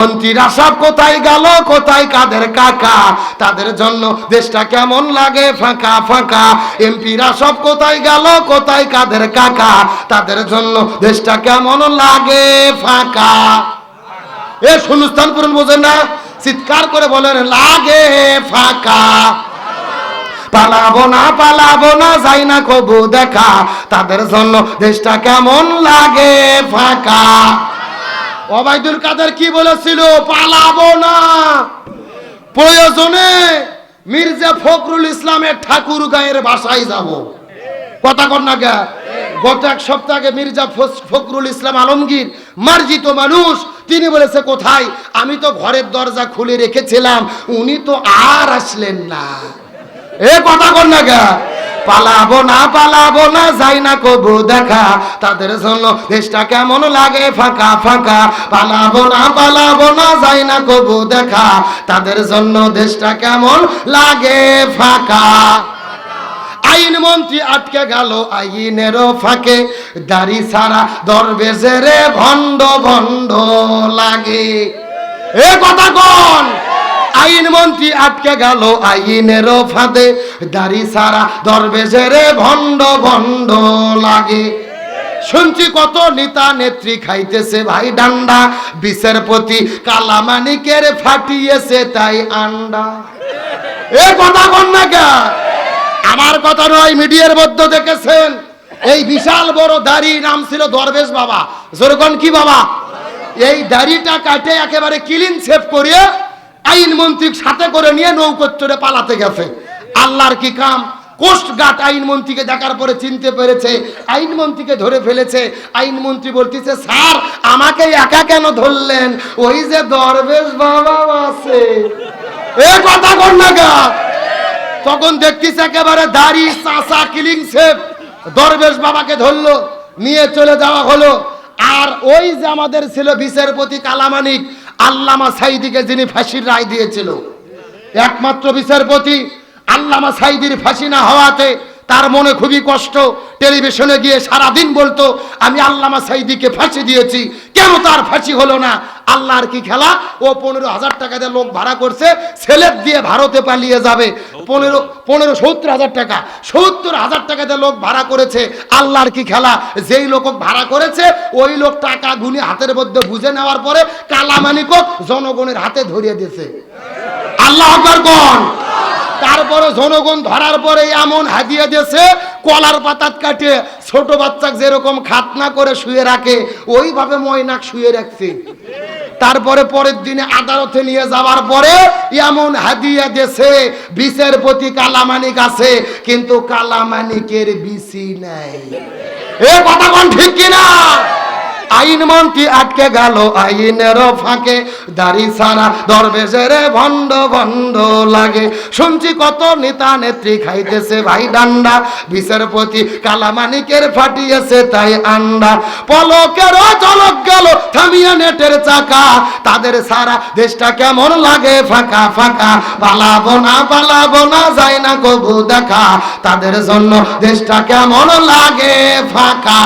মন্ত্রীরা সব কোথায় গেল, কোথায় কাদের কাকা? তাদের জন্য দেশটা কেমন লাগে? ফাঁকা ফাঁকা। এমপিরা সব কোথায় গেল, কোথায় কাদের কাকা? তাদের জন্য দেশটা কেমন লাগে? ফাঁকা। এ শূন্যস্থান পূরণ বোঝেন না? চিৎকার করে বলেন, লাগে, ফাঁকা। পালাবো না পালাবো না, যাই না কবু দেখা। তাদের জন্য দেশটা কেমন লাগে? ফাঁকা। ওবায়দুল কাদের কি বলেছিল? পালাবো না। প্রয়োজনে মির্জা ফখরুল ইসলামের ঠাকুর গায়ের বাসায় যাব। কথা না গা গত এক সপ্তাহ আগে মির্জা ফখরুল ইসলাম আলমগীর, মার্জিত মানুষ, তিনি বলেছে, কোথায়? আমি তো ঘরের দরজা খুলে রেখেছিলাম, উনি তো আর আসলেন না। এ কথা না গা পালাবো না পালাবো না, যাই না কবু দেখা। তাদের জন্য দেশটা কেমন লাগে? ফাঁকা ফাঁকা। পালাবো না পালাবো না, যাই না কবু দেখা। তাদের জন্য দেশটা কেমন লাগে? ফাঁকা। আইন মন্ত্রী আটকে গেল আইনেরও ফাঁকে। দাড়ি ছাড়া দরবেশের ভণ্ড ভণ্ড লাগে। এ কথা কোন? আইন মন্ত্রী আটকে গেল আইনেরও ফাঁদে। দাড়ি ছাড়া দরবেশের ভণ্ড ভণ্ড লাগে। শুনছি কত নেতা নেত্রী খাইতেছে ভাই ডান্ডা। প্রতি কালামানিকের ফাটিয়েছে তাই আন্ডা। এ কথা কন না কে? আমার কথা নয়, মিডিয়ার মধ্যে দেখেছেন। এই বিশাল বড় দাড়ি নাম ছিল দরবেশ বাবা। যেরকম কি বাবা? এই দাড়িটা কাটে একেবারে ক্লিন সেভ করিয়ে আইন মন্ত্রীর সাথে করে নিয়ে নৌকোর চড়ে পালাতে গেছে। আল্লাহর কি কাম? কোস্ট গার্ড আইন মন্ত্রীকে দেখার পরে চিনতে পেরেছে, আইন মন্ত্রীকে ধরে ফেলেছে। আইন মন্ত্রী বলতেছে, স্যার, আমাকে একা কেন ধরলেন? ওই যে দরবেশ বাবা আছে। এ কথা কর না গা। তখন দেখতিস একেবারে দাড়ি চাষা কিলিং সেপ দরবেশ বাবাকে ধরলো, নিয়ে চলে যাওয়া হলো। আর ওই যে আমাদের ছিল বিচারপতি কালামানিক আল্লামা সাইদিকে যিনি ফাঁসির রায় দিয়েছিল। একমাত্র বিচারপতি আল্লামা সাইদির ফাঁসি না হওয়াতে তার মনে খুবই কষ্ট। টেলিভিশনে গিয়ে সারাদিন বলতো, আমি আল্লামা সাইদিকে ফাঁসি দিয়েছি, কেন তার ফাঁসি হলো না? আল্লাহর কি খেলা? ও পনেরো হাজার টাকা দিয়ে লোক ভাড়া করছে, ছেলের দিয়ে ভারতে পালিয়ে যাবে। পনেরো পনেরো সত্তর হাজার টাকা, সত্তর হাজার টাকা দিয়ে লোক ভাড়া করেছে, আল্লাহর কি খেলা? যেই লোক ভাড়া করেছে, ওই লোক টাকা গুনি হাতের মধ্যে বুঝে নেওয়ার পরে কালামানিকও জনগণের হাতে ধরিয়ে দিয়েছে। আল্লাহ কোন? তারপরে জনগণ ধরার পরে এমন হাদিয়া দিয়েছে, কলার পাতাত কাটে, ছোট বাচ্চা যেরকম খাতনা করে শুয়ে রাখে, ওইভাবে ময়নাক শুয়ে রাখছে। তারপরে পরের দিনে আদালতে নিয়ে যাওয়ার পরে এমন হাদিয়া দেশে বিষের প্রতি কালামানিক আছে, কিন্তু কালামানিকের বিসি নাই। এ কথা কোন ঠিক কিনা? আইন মন্ত্রী আটকে গেল, আইনের ফাঁকে। দাড়ি সারা দরবেশের ভণ্ড ভণ্ড লাগে। শুনছি কত নেতা নেত্রী খাইতেছে ভাই ডান্ডা। বিচারপতি কালামানিকের ফাটিয়েছে তাই আন্ডা। পলকের চলক গেল চাকা, তাদের সারা দেশটা কেমন লাগে? ফাঁকা ফাঁকা। পালাবো না পালাবো না যায় না কবু দেখা। তাদের জন্য দেশটা কেমন লাগে? ফাঁকা।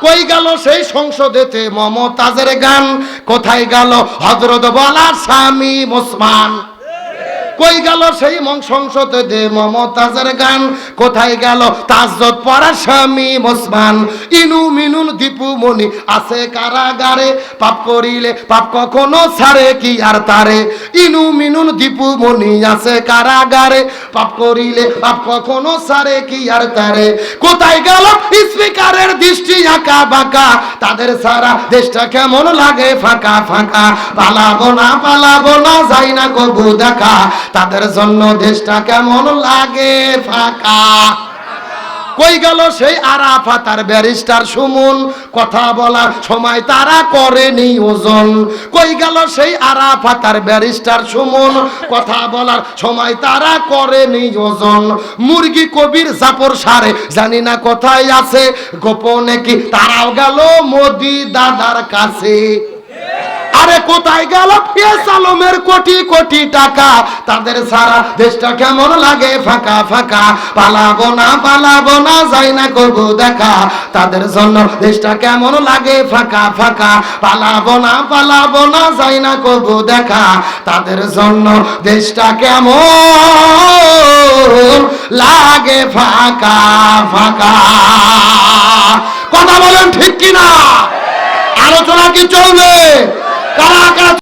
কই গেল সেই সংসদেতে মমতাজের গান? কোথায় গেল হজরত বলার স্বামী মুসমান কই গেল সেই সংসদে দে মমতাজের গান? কোথায় গেল? তাজত পড়া স্বামী মুসমান ইনু মিনুন দীপু মনি আছে কারাগারে। পাপ করিলে পাপ কখনো ছাড়ে কি আর তারে? ইনু মিনুন দীপু মনি আছে কারাগারে। পাপ করিলে পাপ কখনো ছাড়ে কি আর তারে? কোথায় গেল স্পিকারের দৃষ্টি আঁকা বাঁকা? তাদের সারা দেশটা কেমন লাগে ফাঁকা ফাঁকা? পালাবো না পালাবো না, যাই না কবু দেখা। তাদের জন্য দেশটা কেমন লাগে ফাঁকা? কই গেল সেই আরাফা, তার ব্যারিস্টার সুমন? কথা বলার সময় তারা করেনি ওজন। কই গেল সেই আরাফা, তার ব্যারিস্টার সুমন? কথা বলার সময় তারা করেনি ওজন। মুরগি কবির জাপর সারে, জানি না কোথায় আছে, গোপনে কি তারাও গেল মোদি দাদার কাছে? আরে কোথায় গেল ফিয়াস আলমের কোটি কোটি টাকা? তাদের সারা দেশটা কেমন লাগে? ফাঁকা ফাঁকা। পালাবো না পালাবো না, যাই না করব দেখা। তাদের জন্য দেশটা কেমন লাগে? ফাঁকা ফাঁকা। পালাবো না পালাবো না, যাই না করব দেখা। তাদের জন্য দেশটা কেমন লাগে? ফাঁকা ফাঁকা। কথা বলেন ঠিক কিনা? আলোচনা কি চলবে? কারা কারা